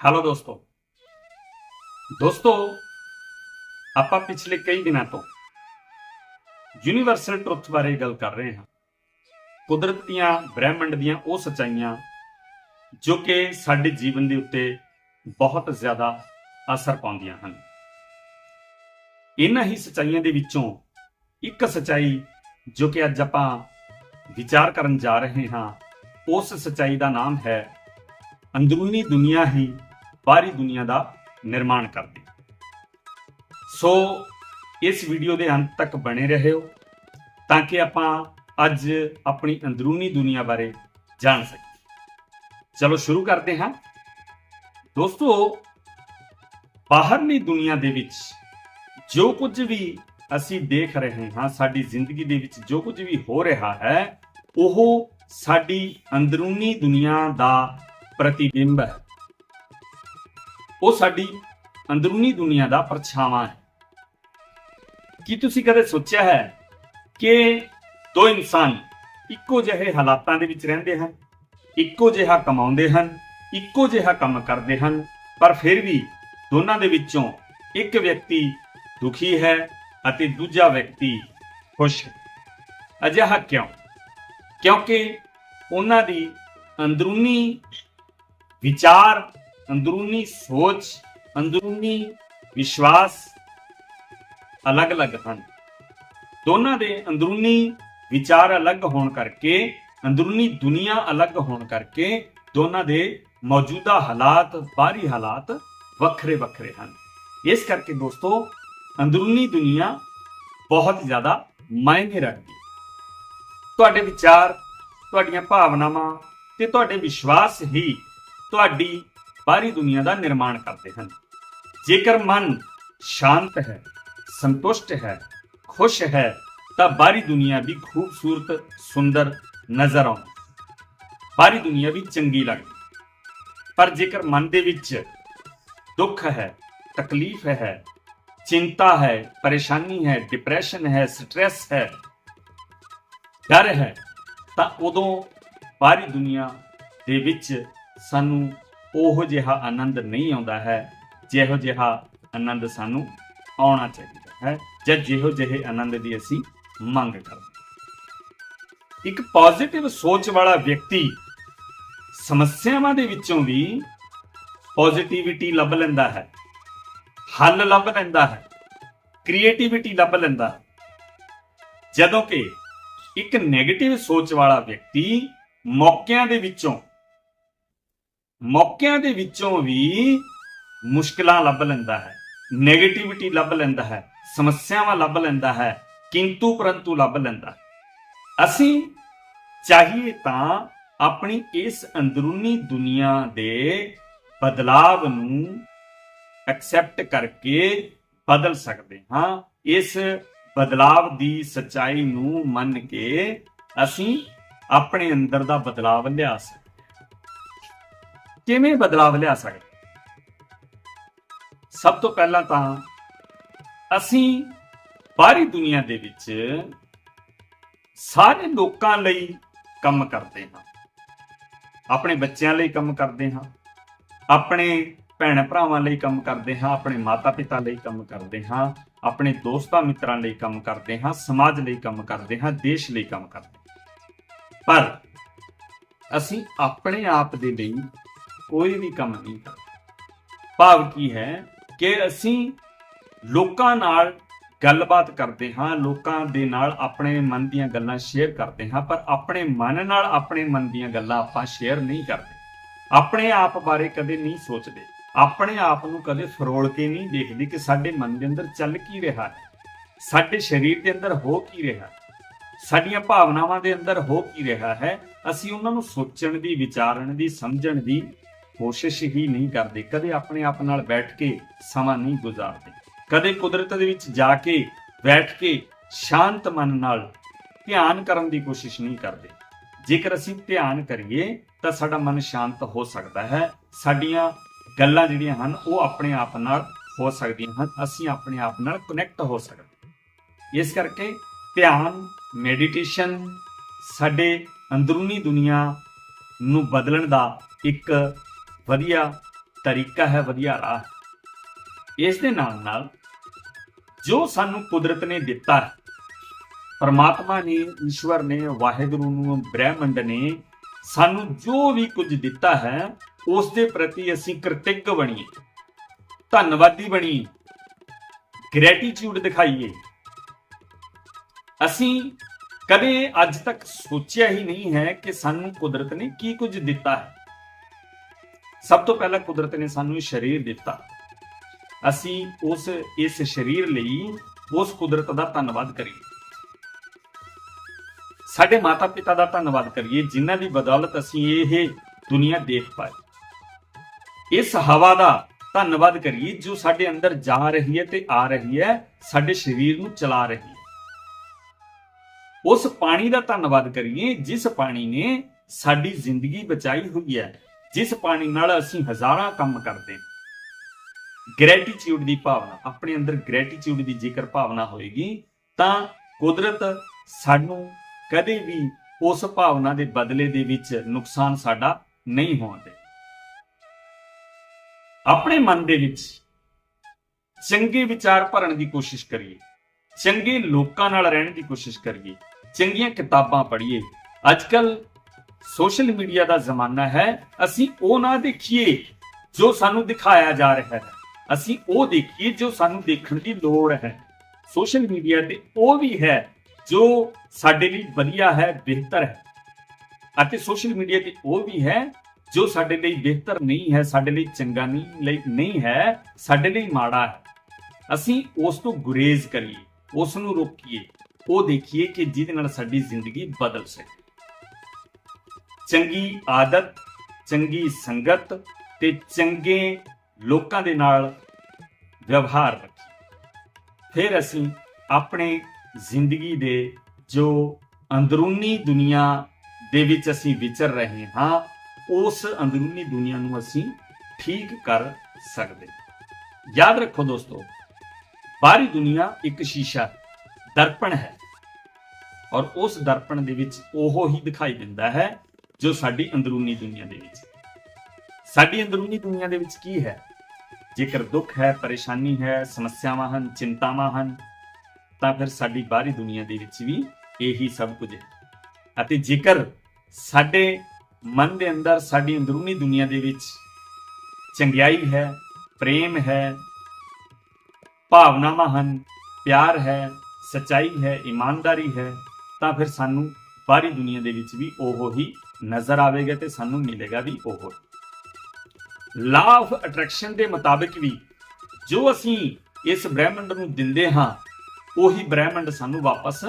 Hello ਦੋਸਤੋ ਦੋਸਤੋ ਆਪਾਂ ਪਿਛਲੇ ਕਈ ਦਿਨਾਂ ਤੋਂ ਯੂਨੀਵਰਸਲ ਟਰੁੱਥ ਬਾਰੇ ਗੱਲ ਕਰ ਰਹੇ ਹਾਂ ਕੁਦਰਤ ਦੀਆਂ ਬ੍ਰਹਿਮੰਡ ਦੀਆਂ ਉਹ ਸਚਾਈਆਂ ਜੋ ਕਿ ਸਾਡੇ ਜੀਵਨ ਦੇ ਉੱਤੇ ਬਹੁਤ ਜ਼ਿਆਦਾ ਅਸਰ ਪਾਉਂਦੀਆਂ ਹਨ ਇਹਨਾਂ ਹੀ ਸਚਾਈਆਂ ਦੇ ਵਿੱਚੋਂ ਇੱਕ ਸਚਾਈ ਜੋ ਕਿ ਅੱਜ ਆਪਾਂ ਵਿਚਾਰ ਕਰਨ ਜਾ ਰਹੇ ਹਾਂ ਉਸ ਸਚਾਈ ਦਾ ਨਾਮ ਹੈ ਅੰਦਰੂਨੀ ਦੁਨੀਆ ਹੀ ਬਾਹਰੀ ਦੁਨੀਆ ਦਾ ਨਿਰਮਾਣ ਕਰਦੇ। ਸੋ ਇਸ ਵੀਡੀਓ ਦੇ ਅੰਤ ਤੱਕ ਬਣੇ ਰਹਿਓ ਤਾਂ ਕਿ ਆਪਾਂ ਅੱਜ ਆਪਣੀ ਅੰਦਰੂਨੀ ਦੁਨੀਆ ਬਾਰੇ ਜਾਣ ਸਕੀਏ। ਚਲੋ ਸ਼ੁਰੂ ਕਰਦੇ ਹਾਂ। ਦੋਸਤੋ, ਬਾਹਰਲੀ ਦੁਨੀਆ ਦੇ ਵਿੱਚ ਜੋ ਕੁਝ ਵੀ ਅਸੀਂ ਦੇਖ ਰਹੇ ਹਾਂ, ਸਾਡੀ ਜ਼ਿੰਦਗੀ ਦੇ ਵਿੱਚ ਜੋ ਕੁਝ ਵੀ ਹੋ ਰਿਹਾ ਹੈ, ਉਹ ਸਾਡੀ ਅੰਦਰੂਨੀ ਦੁਨੀਆ ਦਾ ਪ੍ਰਤੀਬਿੰਬ ਹੈ। ਉਹ ਸਾਡੀ ਅੰਦਰੂਨੀ ਦੁਨੀਆ ਦਾ ਪਰਛਾਵਾਂ ਹੈ। ਕੀ ਤੁਸੀਂ ਕਦੇ ਸੋਚਿਆ ਹੈ ਕਿ ਦੋ ਇਨਸਾਨ ਇੱਕੋ ਜਿਹੇ ਹਾਲਾਤਾਂ ਦੇ ਵਿੱਚ ਰਹਿੰਦੇ ਹਨ, ਇੱਕੋ ਜਿਹਾ ਕਮਾਉਂਦੇ ਹਨ, ਇੱਕੋ ਜਿਹਾ ਕੰਮ ਕਰਦੇ ਹਨ, ਪਰ ਫਿਰ ਵੀ ਦੋਨਾਂ ਦੇ ਵਿੱਚੋਂ ਇੱਕ ਵਿਅਕਤੀ ਦੁਖੀ ਹੈ ਅਤੇ ਦੂਜਾ ਵਿਅਕਤੀ ਖੁਸ਼ ਹੈ। ਅਜਿਹਾ ਕਿਉਂ? ਕਿਉਂਕਿ ਉਹਨਾਂ ਦੀ ਅੰਦਰੂਨੀ ਵਿਚਾਰ ਅੰਦਰੂਨੀ ਸੋਚ, ਅੰਦਰੂਨੀ ਵਿਸ਼ਵਾਸ ਅਲੱਗ-ਅਲੱਗ ਹਨ। ਦੋਨਾਂ ਦੇ ਅੰਦਰੂਨੀ ਵਿਚਾਰ ਅਲੱਗ ਹੋਣ ਕਰਕੇ, ਅੰਦਰੂਨੀ ਦੁਨੀਆ ਅਲੱਗ ਹੋਣ ਕਰਕੇ ਦੋਨਾਂ ਦੇ ਮੌਜੂਦਾ ਹਾਲਾਤ, ਬਾਹਰੀ ਹਾਲਾਤ ਵੱਖਰੇ ਵੱਖਰੇ ਹਨ। ਇਸ ਕਰਕੇ ਦੋਸਤੋ, ਅੰਦਰੂਨੀ ਦੁਨੀਆ ਬਹੁਤ ਜ਼ਿਆਦਾ ਮਾਇਨੇ ਰੱਖਦੀ ਹੈ। ਤੁਹਾਡੇ ਵਿਚਾਰ, ਤੁਹਾਡੀਆਂ ਭਾਵਨਾਵਾਂ ਤੇ ਤੁਹਾਡੇ ਵਿਸ਼ਵਾਸ ਹੀ ਤੁਹਾਡੀ ਬਾਹਰੀ ਦੁਨੀਆ ਦਾ ਨਿਰਮਾਣ ਕਰਦੇ ਹਨ। ਜੇਕਰ ਮਨ ਸ਼ਾਂਤ ਹੈ, ਸੰਤੁਸ਼ਟ ਹੈ, ਖੁਸ਼ ਹੈ, ਤਾਂ ਬਾਹਰੀ ਦੁਨੀਆ ਵੀ ਖੂਬਸੂਰਤ, ਸੁੰਦਰ ਨਜ਼ਰ ਆਉਂਦੀ ਬਾਹਰੀ ਦੁਨੀਆ ਵੀ ਚੰਗੀ ਲੱਗਦੀ ਪਰ ਜੇਕਰ ਮਨ ਦੇ ਵਿੱਚ ਦੁੱਖ ਹੈ, ਤਕਲੀਫ ਹੈ, ਚਿੰਤਾ ਹੈ, ਪਰੇਸ਼ਾਨੀ ਹੈ, ਡਿਪਰੈਸ਼ਨ ਹੈ, ਸਟ੍ਰੈਸ ਹੈ, ਡਰ ਹੈ, ਤਾਂ ਉਦੋਂ ਬਾਹਰੀ ਦੁਨੀਆ ਦੇ ਵਿੱਚ ਸਾਨੂੰ ਉਹ ਜਿਹਾ ਆਨੰਦ ਨਹੀਂ ਆਉਂਦਾ ਹੈ, ਜਿਹੋ ਜਿਹਾ ਆਨੰਦ ਸਾਨੂੰ ਆਉਣਾ ਚਾਹੀਦਾ ਹੈ ਜਾਂ ਜਿਹੋ ਜਿਹੇ ਆਨੰਦ ਦੀ ਅਸੀਂ ਮੰਗ ਕਰਦੇ ਇੱਕ ਪੋਜ਼ਿਟਿਵ ਸੋਚ ਵਾਲਾ ਵਿਅਕਤੀ ਸਮੱਸਿਆਵਾਂ ਦੇ ਵਿੱਚੋਂ ਵੀ ਪੋਜ਼ਿਟਿਵਿਟੀ ਲੱਭ ਲੈਂਦਾ ਹੈ, ਹੱਲ ਲੱਭ ਲੈਂਦਾ ਹੈ ਕ੍ਰੀਏਟੀਵਿਟੀ ਲੱਭ ਲੈਂਦਾ ਹੈ। ਜਦੋਂ ਕਿ ਇੱਕ 네ਗੇਟਿਵ ਸੋਚ ਵਾਲਾ ਵਿਅਕਤੀ ਮੌਕਿਆਂ ਦੇ ਵਿੱਚੋਂ ਮੌਕਿਆਂ ਦੇ ਵਿੱਚੋਂ ਵੀ ਮੁਸ਼ਕਲਾਂ ਲੱਭ ਲੈਂਦਾ ਹੈ 네ਗੇਟਿਵਿਟੀ ਲੱਭ ਲੈਂਦਾ ਹੈ, ਸਮੱਸਿਆਵਾਂ ਲੱਭ ਲੈਂਦਾ ਹੈ, ਕਿੰਤੂ ਪਰੰਤੂ ਲੱਭ ਲੈਂਦਾ ਹੈ। ਅਸੀਂ ਚਾਹੀਏ ਤਾਂ ਆਪਣੀ ਇਸ ਅੰਦਰੂਨੀ ਦੁਨੀਆ ਦੇ ਬਦਲਾਵ ਨੂੰ ਐਕਸੈਪਟ ਕਰਕੇ ਬਦਲ ਸਕਦੇ ਹਾਂ ਇਸ ਬਦਲਾਵ ਦੀ ਸਚਾਈ ਨੂੰ ਮੰਨ ਕੇ ਅਸੀਂ ਆਪਣੇ ਅੰਦਰ ਦਾ ਬਦਲਾਵ ਲਿਆ ਸਕਦੇ ਕਿਵੇਂ ਬਦਲਾਵ ਲਿਆ ਸਕਦੇ? ਸਭ ਤੋਂ ਪਹਿਲਾਂ ਤਾਂ ਅਸੀਂ ਬਾਹਰੀ ਦੁਨੀਆ ਦੇ ਵਿੱਚ ਸਾਰੇ ਲੋਕਾਂ ਲਈ ਕੰਮ ਕਰਦੇ ਹਾਂ। ਆਪਣੇ ਬੱਚਿਆਂ ਲਈ ਕੰਮ ਕਰਦੇ ਹਾਂ। ਆਪਣੇ ਭੈਣ ਭਰਾਵਾਂ ਲਈ ਕੰਮ ਕਰਦੇ ਹਾਂ। ਆਪਣੇ ਮਾਤਾ ਪਿਤਾ ਲਈ ਕੰਮ ਕਰਦੇ ਹਾਂ। ਆਪਣੇ ਦੋਸਤਾਂ ਮਿੱਤਰਾਂ ਲਈ ਕੰਮ ਕਰਦੇ ਹਾਂ। ਸਮਾਜ ਲਈ ਕੰਮ ਕਰਦੇ ਹਾਂ। ਦੇਸ਼ ਲਈ ਕੰਮ ਕਰਦੇ ਹਾਂ। ਪਰ ਅਸੀਂ ਆਪਣੇ ਆਪ ਦੇ ਲਈ ਕੋਈ ਵੀ ਕੰਮ ਨਹੀਂ ਕਰਦੇ ਭਾਵ ਕੀ ਹੈ ਕਿ ਅਸੀਂ ਲੋਕਾਂ ਨਾਲ ਗੱਲਬਾਤ ਕਰਦੇ ਹਾਂ, ਲੋਕਾਂ ਦੇ ਨਾਲ ਆਪਣੇ ਮਨ ਦੀਆਂ ਗੱਲਾਂ ਸ਼ੇਅਰ ਕਰਦੇ ਹਾਂ, ਪਰ ਆਪਣੇ ਮਨ ਨਾਲ ਆਪਣੇ ਮਨ ਦੀਆਂ ਗੱਲਾਂ ਆਪਾਂ ਸ਼ੇਅਰ ਨਹੀਂ ਕਰਦੇ। ਆਪਣੇ ਆਪ ਬਾਰੇ ਕਦੇ ਨਹੀਂ ਸੋਚਦੇ। ਆਪਣੇ ਆਪ ਨੂੰ ਕਦੇ ਫਰੋਲ ਕੇ ਨਹੀਂ ਦੇਖਦੇ ਕਿ ਸਾਡੇ ਮਨ ਦੇ ਅੰਦਰ ਚੱਲ ਕੀ ਰਿਹਾ ਹੈ। ਸਾਡੇ ਸਰੀਰ ਦੇ ਅੰਦਰ ਹੋ ਕੀ ਰਿਹਾ ਹੈ। ਸਾਡੀਆਂ ਭਾਵਨਾਵਾਂ ਦੇ ਅੰਦਰ ਹੋ ਕੀ ਰਿਹਾ ਹੈ। ਅਸੀਂ ਉਹਨਾਂ ਨੂੰ ਸੋਚਣ ਦੀ, ਵਿਚਾਰਨ ਦੀ, ਸਮਝਣ ਦੀ ਕੋਸ਼ਿਸ਼ ਹੀ ਨਹੀਂ ਕਰਦੇ, ਕਦੇ ਆਪਣੇ ਆਪ ਨਾਲ ਬੈਠ ਕੇ ਸਮਾਂ ਨਹੀਂ ਗੁਜ਼ਾਰਦੇ। ਕਦੇ ਕੁਦਰਤ ਦੇ ਵਿੱਚ ਜਾ ਕੇ ਬੈਠ ਕੇ ਸ਼ਾਂਤ ਮਨ ਨਾਲ ਧਿਆਨ ਕਰਨ ਦੀ ਕੋਸ਼ਿਸ਼ ਨਹੀਂ ਕਰਦੇ। ਜੇਕਰ ਅਸੀਂ ਧਿਆਨ ਕਰੀਏ, ਤਾਂ ਸਾਡਾ ਮਨ ਸ਼ਾਂਤ ਹੋ ਸਕਦਾ ਹੈ। ਸਾਡੀਆਂ ਗੱਲਾਂ ਜਿਹੜੀਆਂ ਹਨ, ਉਹ ਆਪਣੇ ਆਪ ਨਾਲ ਹੋ ਸਕਦੀਆਂ ਹਨ। ਅਸੀਂ ਆਪਣੇ ਆਪ ਨਾਲ ਕਨੈਕਟ ਹੋ ਸਕਦੇ ਇਸ ਕਰਕੇ ਧਿਆਨ ਮੈਡੀਟੇਸ਼ਨ ਸਾਡੇ ਅੰਦਰੂਨੀ ਦੁਨੀਆ ਨੂੰ ਬਦਲਣ ਦਾ ਇੱਕ ਵਧੀਆ ਤਰੀਕਾ ਹੈ, ਵਧੀਆ ਰਾਹ। ਇਸ ਦੇ ਨਾਲ ਨਾਲ ਜੋ ਸਾਨੂੰ ਕੁਦਰਤ ਨੇ ਦਿੱਤਾ ਹੈ, ਪਰਮਾਤਮਾ ਨੇ, ਈਸ਼ਵਰ ਨੇ, ਵਾਹਿਗੁਰੂ ਨੂੰ, ਬ੍ਰਹਿਮੰਡ ਨੇ ਸਾਨੂੰ ਜੋ ਵੀ ਕੁਝ ਦਿੱਤਾ ਹੈ, ਉਸ ਦੇ ਪ੍ਰਤੀ ਅਸੀਂ ਕ੍ਰਿਤਿਕ ਬਣੀਏ, ਧੰਨਵਾਦੀ ਬਣੀਏ ਗ੍ਰੈਟੀਟਿਊਡ ਦਿਖਾਈਏ। ਅਸੀਂ ਕਦੇ ਅੱਜ ਤੱਕ ਸੋਚਿਆ ਹੀ ਨਹੀਂ ਹੈ ਕਿ ਸਾਨੂੰ ਕੁਦਰਤ ਨੇ ਕੀ ਕੁਝ ਦਿੱਤਾ ਹੈ। ਸਭ ਤੋਂ ਪਹਿਲਾਂ ਕੁਦਰਤ ਨੇ ਸਾਨੂੰ ਸਰੀਰ ਦਿੱਤਾ। ਅਸੀਂ ਉਸ, ਇਸ ਸਰੀਰ ਲਈ ਉਸ ਕੁਦਰਤ ਦਾ ਧੰਨਵਾਦ ਕਰੀਏ। ਸਾਡੇ ਮਾਤਾ-ਪਿਤਾ ਦਾ ਧੰਨਵਾਦ ਕਰੀਏ, ਜਿਨ੍ਹਾਂ ਦੀ ਬਦੌਲਤ ਅਸੀਂ ਇਹ ਦੁਨੀਆ ਦੇਖ ਪਾਏ। ਇਸ ਹਵਾ ਦਾ ਧੰਨਵਾਦ ਕਰੀਏ, ਜੋ ਸਾਡੇ ਅੰਦਰ ਜਾ ਰਹੀ ਹੈ ਤੇ ਆ ਰਹੀ ਹੈ, ਸਾਡੇ ਸਰੀਰ ਨੂੰ ਚਲਾ ਰਹੀ ਹੈ। ਉਸ ਪਾਣੀ ਦਾ ਧੰਨਵਾਦ ਕਰੀਏ, ਜਿਸ ਪਾਣੀ ਨੇ ਸਾਡੀ ਜ਼ਿੰਦਗੀ ਬਚਾਈ ਹੋਈ ਹੈ। ਜਿਸ ਪਾਣੀ ਨਾਲ ਅਸੀਂ ਹਜ਼ਾਰਾਂ ਕੰਮ ਕਰਦੇ ਹਾਂ। ਗ੍ਰੈਟੀਟਿਊਡ ਦੀ ਭਾਵਨਾ, ਆਪਣੇ ਅੰਦਰ ਗ੍ਰੈਟੀਟਿਊਡ ਦੀ ਜੇਕਰ ਭਾਵਨਾ ਹੋਏਗੀ, ਤਾਂ ਕੁਦਰਤ ਸਾਨੂੰ ਕਦੇ ਵੀ ਉਸ ਭਾਵਨਾ ਦੇ ਬਦਲੇ ਦੇ ਵਿੱਚ ਨੁਕਸਾਨ ਸਾਡਾ ਨਹੀਂ ਹੋਣ ਦੇ। ਆਪਣੇ ਮਨ ਦੇ ਵਿੱਚ ਚੰਗੇ ਵਿਚਾਰ ਭਰਨ ਦੀ ਕੋਸ਼ਿਸ਼ ਕਰੀਏ, ਚੰਗੇ ਲੋਕਾਂ ਨਾਲ ਰਹਿਣ ਦੀ ਕੋਸ਼ਿਸ਼ ਕਰੀਏ, ਚੰਗੀਆਂ ਕਿਤਾਬਾਂ ਪੜ੍ਹੀਏ। ਅੱਜਕੱਲ ਸੋਸ਼ਲ ਮੀਡੀਆ ਦਾ ਜ਼ਮਾਨਾ ਹੈ, ਅਸੀਂ ਉਹ ਨਾ ਦੇਖੀਏ ਜੋ ਸਾਨੂੰ ਦਿਖਾਇਆ ਜਾ ਰਿਹਾ ਹੈ। ਅਸੀਂ ਉਹ ਦੇਖੀਏ ਜੋ ਸਾਨੂੰ ਦੇਖਣ ਦੀ ਲੋੜ ਹੈ। ਸੋਸ਼ਲ ਮੀਡੀਆ ਤੇ ਉਹ ਵੀ ਹੈ ਜੋ ਸਾਡੇ ਲਈ ਵਧੀਆ ਹੈ, ਬਿਹਤਰ ਹੈ। ਅਤੇ ਸੋਸ਼ਲ ਮੀਡੀਆ ਤੇ ਉਹ ਵੀ ਹੈ ਜੋ ਸਾਡੇ ਲਈ ਬਿਹਤਰ ਨਹੀਂ ਹੈ, ਸਾਡੇ ਲਈ ਚੰਗਾ ਨਹੀਂ, ਲਈ ਨਹੀਂ ਹੈ, ਸਾਡੇ ਲਈ ਮਾੜਾ ਹੈ। ਅਸੀਂ ਉਸ ਤੋਂ ਗੁਰੇਜ਼ ਕਰੀਏ, ਉਸ ਨੂੰ ਰੋਕੀਏ, ਉਹ ਦੇਖੀਏ ਕਿ ਜਿਹਦੇ ਨਾਲ ਸਾਡੀ ਜ਼ਿੰਦਗੀ ਬਦਲ ਸਕੇ। ਚੰਗੀ ਆਦਤ, ਚੰਗੀ ਸੰਗਤ ਤੇ ਚੰਗੇ ਲੋਕਾਂ ਦੇ ਨਾਲ ਵਿਵਹਾਰ ਰੱਖੀ। ਫਿਰ ਅਸੀਂ ਆਪਣੇ ਜ਼ਿੰਦਗੀ ਦੇ ਜੋ ਅੰਦਰੂਨੀ ਦੁਨੀਆ ਦੇ ਵਿੱਚ ਅਸੀਂ ਵਿਚਰ ਰਹੇ ਹਾਂ, ਉਸ ਅੰਦਰੂਨੀ ਦੁਨੀਆ ਨੂੰ ਅਸੀਂ ਠੀਕ ਕਰ ਸਕਦੇ ਯਾਦ ਰੱਖੋ ਦੋਸਤੋ, ਬਾਹਰੀ ਦੁਨੀਆ ਇੱਕ ਸ਼ੀਸ਼ਾ, ਦਰਪਣ ਹੈ। ਔਰ ਉਸ ਦਰਪਣ ਦੇ ਵਿੱਚ ਉਹ ਹੀ ਦਿਖਾਈ ਦਿੰਦਾ ਹੈ ਜੋ ਸਾਡੀ ਅੰਦਰੂਨੀ ਦੁਨੀਆ ਦੇ ਵਿੱਚ ਸਾਡੀ ਅੰਦਰੂਨੀ ਦੁਨੀਆ ਦੇ ਵਿੱਚ ਕੀ ਹੈ? ਜੇਕਰ ਦੁੱਖ ਹੈ, ਪਰੇਸ਼ਾਨੀ ਹੈ, ਸਮੱਸਿਆਵਾਂ ਹਨ, ਚਿੰਤਾਵਾਂ ਹਨ, ਤਾਂ ਫਿਰ ਸਾਡੀ ਬਾਹਰੀ ਦੁਨੀਆ ਦੇ ਵਿੱਚ ਵੀ ਇਹੀ ਸਭ ਕੁਝ ਹੈ। ਅਤੇ ਜੇਕਰ ਸਾਡੇ ਮਨ ਦੇ ਅੰਦਰ ਸਾਡੀ ਅੰਦਰੂਨੀ ਦੁਨੀਆ ਦੇ ਵਿੱਚ ਚੰਗਿਆਈ ਹੈ, ਪ੍ਰੇਮ ਹੈ, ਭਾਵਨਾਵਾਂ ਹਨ, ਪਿਆਰ ਹੈ, ਸਚਾਈ ਹੈ, ਇਮਾਨਦਾਰੀ ਹੈ, ਤਾਂ ਫਿਰ ਸਾਨੂੰ ਬਾਹਰੀ ਦੁਨੀਆ ਦੇ ਵਿੱਚ ਵੀ ਉਹ ਹੀ ਨਜ਼ਰ ਆਵੇਗਾ ਤੇ ਸਾਨੂੰ ਮਿਲੇਗਾ ਵੀ ਉਹ। ਲਾ ਆਫ ਅਟਰੈਕਸ਼ਨ ਦੇ ਮੁਤਾਬਿਕ ਵੀ ਜੋ ਅਸੀਂ ਇਸ ਬ੍ਰਹਿਮੰਡ ਨੂੰ ਦਿੰਦੇ ਹਾਂ, ਉਹੀ ਬ੍ਰਹਿਮੰਡ ਸਾਨੂੰ ਵਾਪਸ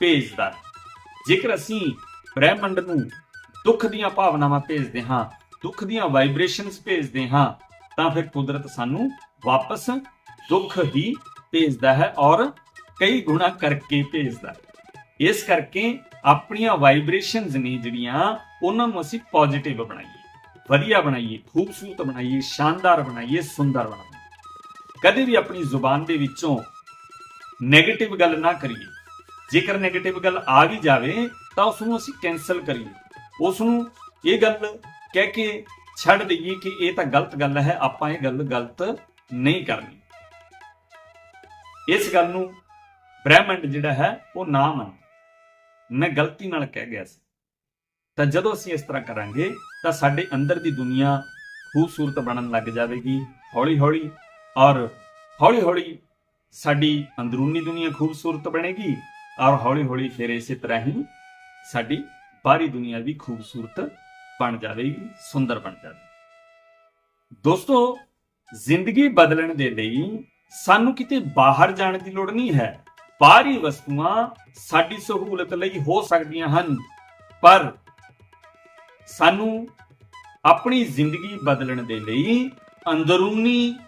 ਭੇਜਦਾ ਹੈ। ਜੇਕਰ ਅਸੀਂ ਬ੍ਰਹਿਮੰਡ ਨੂੰ ਦੁੱਖ ਦੀਆਂ ਭਾਵਨਾਵਾਂ ਭੇਜਦੇ ਹਾਂ, ਦੁੱਖ ਦੀਆਂ ਵਾਈਬ੍ਰੇਸ਼ਨਸ ਭੇਜਦੇ ਹਾਂ, ਤਾਂ ਫਿਰ ਕੁਦਰਤ ਸਾਨੂੰ ਵਾਪਸ ਦੁੱਖ ਹੀ ਭੇਜਦਾ ਹੈ ਔਰ ਕਈ ਗੁਣਾ ਕਰਕੇ ਭੇਜਦਾ ਹੈ। ਇਸ ਕਰਕੇ ਆਪਣੀਆਂ ਵਾਈਬ੍ਰੇਸ਼ਨਸ ਨੇ ਜਿਹੜੀਆਂ, ਉਹਨਾਂ ਨੂੰ ਅਸੀਂ ਪੋਜ਼ਿਟਿਵ ਬਣਾਈਏ। ਵਧੀਆ ਬਣਾਈਏ, ਖੂਬਸੂਰਤ ਬਣਾਈਏ, ਸ਼ਾਨਦਾਰ ਬਣਾਈਏ, ਸੁੰਦਰ ਬਣਾਈਏ। ਕਦੇ ਵੀ ਆਪਣੀ ਜ਼ੁਬਾਨ ਦੇ ਵਿੱਚੋਂ 네ਗੇਟਿਵ ਗੱਲ ਨਾ ਕਰੀਏ। ਜੇਕਰ 네ਗੇਟਿਵ ਗੱਲ ਆ ਵੀ ਜਾਵੇ, ਤਾਂ ਉਸ ਨੂੰ ਅਸੀਂ ਕੈਨਸਲ ਕਰੀਏ। ਉਸ ਨੂੰ ਇਹ ਗੱਲ ਕਹਿ ਕੇ ਛੱਡ ਦਈਏ ਕਿ ਇਹ ਤਾਂ ਗਲਤ ਗੱਲ ਹੈ, ਆਪਾਂ ਇਹ ਗੱਲ ਗਲਤ ਨਹੀਂ ਕਰਨੀ। ਇਸ ਗੱਲ ਨੂੰ ਬ੍ਰਹਿਮੰਡ ਜਿਹੜਾ ਹੈ, ਉਹ ਨਾ ਮੰਨ। ਮੈਂ ਗਲਤੀ ਨਾਲ ਕਹਿ ਗਿਆ ਸੀ। ਤਾਂ ਜਦੋਂ ਅਸੀਂ ਇਸ ਤਰ੍ਹਾਂ ਕਰਾਂਗੇ, ਤਾਂ ਸਾਡੇ ਅੰਦਰ ਦੀ ਦੁਨੀਆ ਖੂਬਸੂਰਤ ਬਣਨ ਲੱਗ ਜਾਵੇਗੀ ਹੌਲੀ ਹੌਲੀ ਔਰ ਹੌਲੀ ਹੌਲੀ ਸਾਡੀ ਅੰਦਰੂਨੀ ਦੁਨੀਆ ਖੂਬਸੂਰਤ ਬਣੇਗੀ ਔਰ ਹੌਲੀ ਹੌਲੀ ਫਿਰ ਇਸੇ ਤਰ੍ਹਾਂ ਹੀ ਸਾਡੀ ਬਾਹਰੀ ਦੁਨੀਆ ਵੀ ਖੂਬਸੂਰਤ ਬਣ ਜਾਵੇਗੀ, ਸੁੰਦਰ ਬਣ ਜਾਵੇਗੀ। ਦੋਸਤੋ, ਜ਼ਿੰਦਗੀ ਬਦਲਣ ਦੇ ਲਈ ਸਾਨੂੰ ਕਿਤੇ ਬਾਹਰ ਜਾਣ ਦੀ ਲੋੜ ਨਹੀਂ ਹੈ। ਬਾਹਰੀ ਵਸਤੂਆਂ ਸਾਡੀ ਸਹੂਲਤ ਲਈ ਹੋ ਸਕਦੀਆਂ ਹਨ। ਪਰ ਸਾਨੂੰ ਆਪਣੀ ਜ਼ਿੰਦਗੀ ਬਦਲਣ ਦੇ ਲਈ ਅੰਦਰੂਨੀ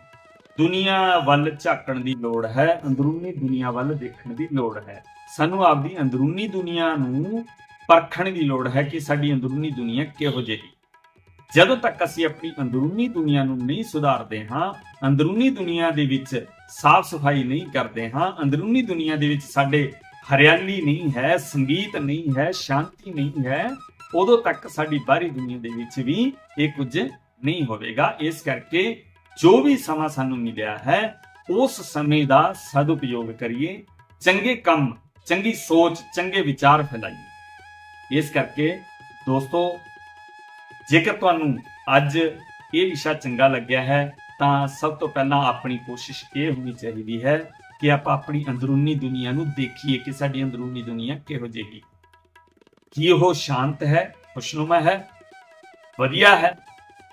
ਦੁਨੀਆ ਵੱਲ ਝਾਕਣ ਦੀ ਲੋੜ ਹੈ, ਅੰਦਰੂਨੀ ਦੁਨੀਆ ਵੱਲ ਦੇਖਣ ਦੀ ਲੋੜ ਹੈ। ਸਾਨੂੰ ਆਪਦੀ ਅੰਦਰੂਨੀ ਦੁਨੀਆ ਨੂੰ ਪਰਖਣ ਦੀ ਲੋੜ ਹੈ ਕਿ ਸਾਡੀ ਅੰਦਰੂਨੀ ਦੁਨੀਆ ਕਿਹੋ ਜਿਹੀ ਜਦੋਂ ਤੱਕ ਅਸੀਂ ਆਪਣੀ ਅੰਦਰੂਨੀ ਦੁਨੀਆ ਨੂੰ ਨਹੀਂ ਸੁਧਾਰਦੇ ਹਾਂ, ਅੰਦਰੂਨੀ ਦੁਨੀਆ ਦੇ ਵਿੱਚ ਸਾਫ਼ ਸਫ਼ਾਈ ਨਹੀਂ ਕਰਦੇ ਹਾਂ, ਅੰਦਰੂਨੀ ਦੁਨੀਆ ਦੇ ਵਿੱਚ ਸਾਡੇ ਹਰਿਆਲੀ ਨਹੀਂ ਹੈ, ਸੰਗੀਤ ਨਹੀਂ ਹੈ, ਸ਼ਾਂਤੀ ਨਹੀਂ ਹੈ, ਉਦੋਂ ਤੱਕ ਸਾਡੀ ਬਾਹਰੀ ਦੁਨੀਆ ਦੇ ਵਿੱਚ ਵੀ ਇਹ ਕੁਝ ਨਹੀਂ ਹੋਵੇਗਾ। ਇਸ ਕਰਕੇ ਜੋ ਵੀ ਸਮਾਂ ਸਾਨੂੰ ਮਿਲਿਆ ਹੈ, ਉਸ ਸਮੇਂ ਦਾ ਸਦਉਪਯੋਗ ਕਰੀਏ, ਚੰਗੇ ਕੰਮ, ਚੰਗੀ ਸੋਚ, ਚੰਗੇ ਵਿਚਾਰ ਫੈਲਾਈਏ। ਇਸ ਕਰਕੇ ਦੋਸਤੋ ਜੇਕਰ ਤੁਹਾਨੂੰ ਅੱਜ ਇਹ ਵਿਸ਼ਾ ਚੰਗਾ ਲੱਗਿਆ ਹੈ, ਤਾਂ ਸਭ ਤੋਂ ਪਹਿਲਾਂ ਆਪਣੀ ਕੋਸ਼ਿਸ਼ ਇਹ ਹੋਣੀ ਚਾਹੀਦੀ ਹੈ ਕਿ ਆਪਾਂ ਆਪਣੀ ਅੰਦਰੂਨੀ ਦੁਨੀਆ ਨੂੰ ਦੇਖੀਏ ਕਿ ਸਾਡੀ ਅੰਦਰੂਨੀ ਦੁਨੀਆ ਕਿਹੋ ਜਿਹੀ ਕੀ ਉਹ ਸ਼ਾਂਤ ਹੈ, ਖੁਸ਼ਨੁਮਾ ਹੈ? ਵਧੀਆ ਹੈ।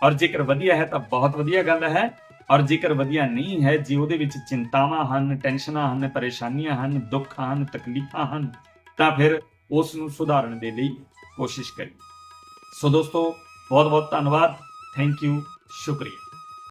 ਔਰ ਜੇਕਰ ਵਧੀਆ ਹੈ, ਤਾਂ ਬਹੁਤ ਵਧੀਆ ਗੱਲ ਹੈ। ਔਰ ਜੇਕਰ ਵਧੀਆ ਨਹੀਂ ਹੈ, ਜੇ ਉਹਦੇ ਵਿੱਚ ਚਿੰਤਾਵਾਂ ਹਨ, ਟੈਨਸ਼ਨਾਂ ਹਨ, ਪਰੇਸ਼ਾਨੀਆਂ ਹਨ, ਦੁੱਖ ਹਨ, ਤਕਲੀਫਾਂ ਹਨ, ਤਾਂ ਫਿਰ ਉਸ ਨੂੰ ਸੁਧਾਰਨ ਦੇ ਲਈ ਕੋਸ਼ਿਸ਼ ਕਰੀਏ। ਸੋ ਦੋਸਤੋ ਬਹੁਤ ਬਹੁਤ ਧੰਨਵਾਦ। ਥੈਂਕ ਯੂ ਸ਼ੁਕਰੀਆ।